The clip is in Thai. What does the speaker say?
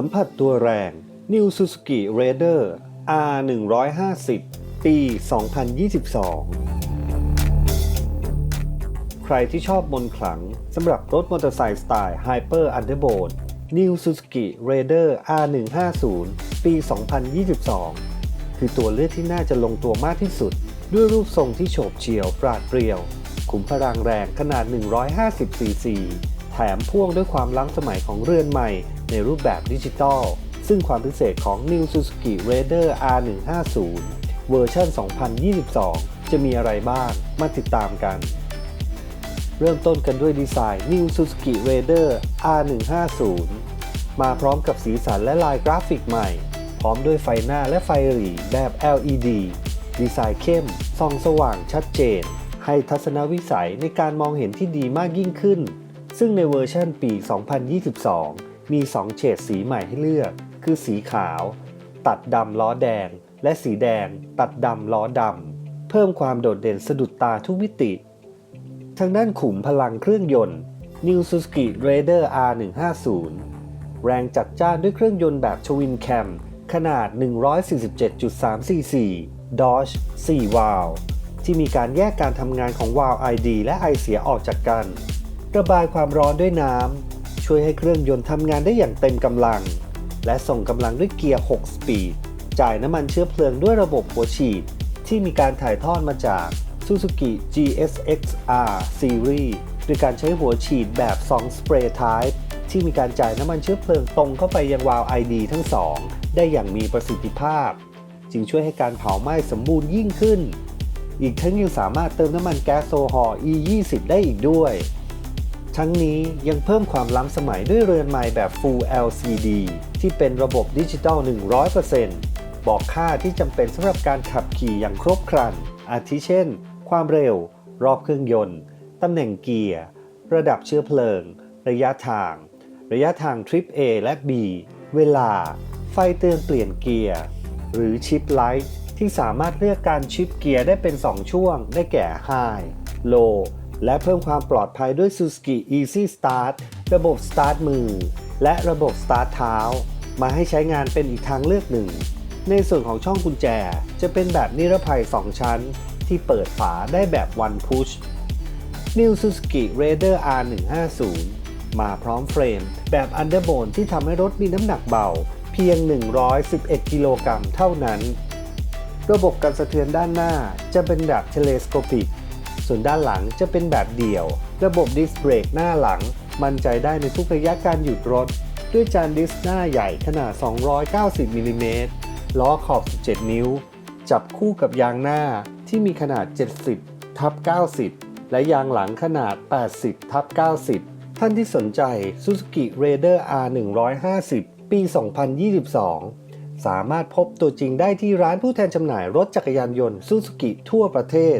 สัมผัสตัวแรง New Suzuki Raider R 150 ปี 2022 ใครที่ชอบมนขลังสำหรับรถมอเตอร์ไซค์สไตล์ Hyper Underboard New Suzuki Raider R 150 ปี 2022 คือตัวเลือกที่น่าจะลงตัวมากที่สุด ด้วยรูปทรงที่โฉบเฉี่ยวปราดเปรียว ขุมพลังแรงขนาด 150ซีซีแถมพ่วงด้วยความล้ำสมัยของเรือนใหม่ ในรูปแบบดิจิตอล ซึ่งความพิเศษของ New Suzuki Raider R150 เวอร์ชัน2022 จะมีอะไรบ้าง มาติดตามกัน เริ่มต้นกันด้วยดีไซน์ New Suzuki Raider R150 มาพร้อมกับสีสันและลายกราฟิกใหม่ พร้อมด้วยไฟหน้าและไฟหรี่แบบ LED ดีไซน์เข้มส่องสว่างชัดเจน ให้ทัศนวิสัยในการมองเห็นที่ดีมากยิ่งขึ้น ซึ่งในเวอร์ชันปี 2022 มี 2 เฉดสีใหม่ให้เลือก คือสีขาว ตัดดำล้อแดง และสีแดง ตัดดำล้อดำ เพิ่มความโดดเด่นสะดุดตาทุกมิติ ทางด้านขุมพลังเครื่องยนต์ New Suzuki Raider R150 แรงจัดจ้านด้วยเครื่องยนต์แบบชวินแคม ขนาด 147.3 cc Dodge 4 วาล์วที่มีการแยกการทำงานของวาล์ว ID และไอเสียออกจากกัน ระบายความร้อนด้วยน้ำ ช่วยให้เครื่องยนต์ทำงานได้อย่างเต็มกำลัง และส่งกำลังด้วยเกียร์ 6 สปีด จ่ายน้ำมันเชื้อเพลิงด้วยระบบหัวฉีด ที่มีการถ่ายทอดมาจาก Suzuki GSX-R Series โดยการใช้หัวฉีดแบบ2 Spray Type ที่มีการจ่ายน้ำมันเชื้อเพลิงตรงเข้าไปยังวาล์ว ID ทั้งสองได้อย่างมีประสิทธิภาพ จึงช่วยให้การเผาไหม้สมบูรณ์ยิ่งขึ้น อีกทั้งยังสามารถเติมน้ำมันแก๊สโซฮอล์ E20 ได้อีกด้วย ทั้งนี้ยังเพิ่มความล้ำสมัยด้วยเรือนไม้แบบ Full LCD ที่เป็นระบบดิจิตอล 100%บอกค่าที่จำเป็นสำหรับการขับขี่อย่างครบครัน อาทิเช่น ความเร็ว รอบเครื่องยนต์ ตำแหน่งเกียร์ ระดับเชื้อเพลิง ระยะทาง ระยะทางทริป A และ B เวลา ไฟเตือนเปลี่ยนเกียร์ หรือชิปไลท์ที่สามารถเลือกการชิปเกียร์ได้เป็น 2 ช่วง ได้แก่ High Low และเพิ่มความปลอดภัยด้วย Suzuki Easy Start ระบบ Start มือ และระบบ Start เท้า มาให้ใช้งานเป็นอีกทางเลือกหนึ่ง ในส่วนของช่องกุญแจจะเป็นแบบนิรภัย 2 ชั้น ที่เปิดฝาได้แบบ One Push New Suzuki Raider R150 มาพร้อมเฟรม แบบ Underbone ที่ทำให้รถมีน้ำหนักเบา เพียง 111 กิโลกรัมเท่านั้น ระบบการสะเทือนด้านหน้าจะเป็นแบบเทเลสโคปิก ส่วนด้านหลังจะเป็นแบบเดี่ยว ระบบดิสเบรกหน้าหลัง มั่นใจได้ในทุกระยะการหยุดรถ ด้วยจานดิสหน้าใหญ่ขนาด 290มิลลิเมตรล้อขอบ 17 นิ้ว จับคู่กับยางหน้าที่มีขนาด 70ทับ90 และยางหลังขนาด 80ทับ90 ท่านที่สนใจ Suzuki Raider R150 ปี 2022 สามารถพบตัวจริงได้ที่ร้านผู้แทนจำหน่ายรถจักรยานยนต์ Suzuki ทั่วประเทศ